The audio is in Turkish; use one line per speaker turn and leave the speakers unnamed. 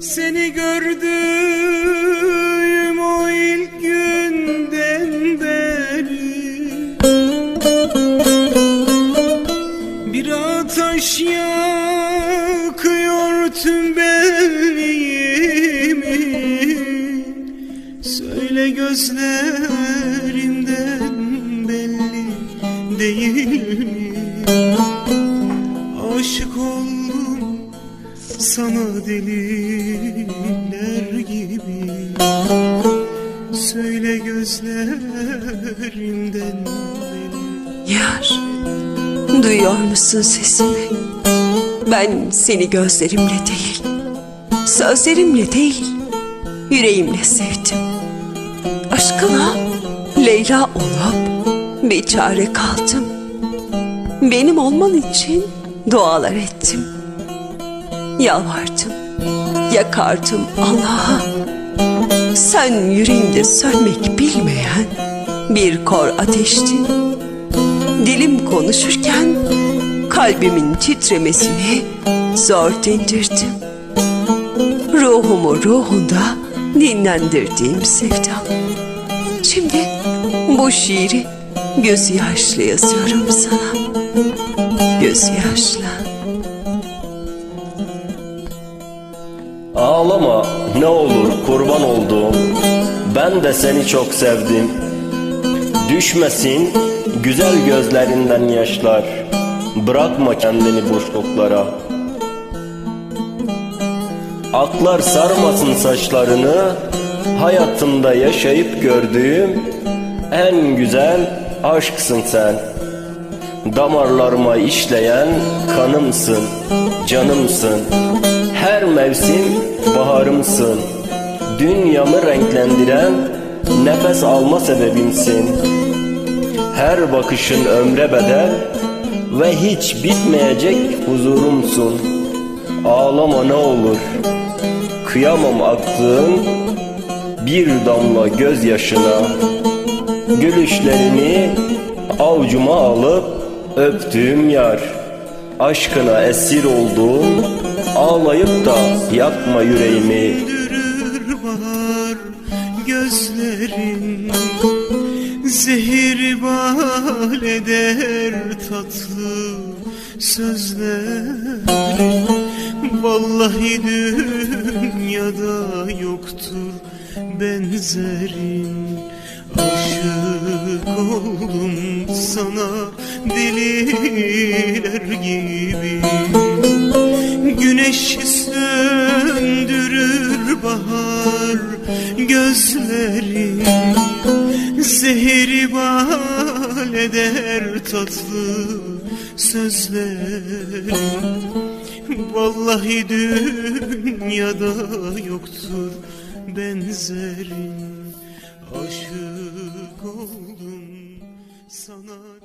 Seni gördüğüm o ilk günden beri Bir ateş yakıyor tüm benliğimi Söyle gözlerimden belli değil mi? Aşık oldum sana deliler gibi Söyle gözlerimden belli
Yar, duyuyor musun sesimi? Ben seni gözlerimle değil, sözlerimle değil, yüreğimle sevdim. Aşkına Leyla olup bir çare kaldım. Benim olman için dualar ettim. Yalvardım, yakardım Allah'a. Sen yüreğimde sönmek bilmeyen bir kor ateştin. Dilim konuşurken kalbimin titremesini zor dindirdim. Ruhumu ruhunda dinlendirdiğim sevdam. Şimdi bu şiiri gözü yaşlı yazıyorum sana. Gözü
Ağlama ne olur kurban olduğum Ben de seni çok sevdim. Düşmesin güzel gözlerinden yaşlar. Bırakma kendini boşluklara. Aklar sarmasın saçlarını. Hayatımda yaşayıp gördüğüm En güzel aşksın sen. Damarlarıma işleyen kanımsın, canımsın mevsim baharımsın Dünyamı renklendiren nefes alma sebebimsin. Her bakışın ömre bedel ve hiç bitmeyecek huzurumsun. Ağlama ne olur, kıyamam aktığın bir damla gözyaşına. Gülüşlerini avucuma alıp öptüğüm yar Aşkına esir olduğum ağlayıp da yakma yüreğimi.
Güldürür bahar gözlerin Zehir bal eder tatlı sözlerin Vallahi dünyada yoktur benzerin. Aşık oldum sana deliler gibi Güneş söndürür bahar gözlerim Zehri bal eder tatlı sözlerim Vallahi dünyada yoktur benzerin Aşık oldum sana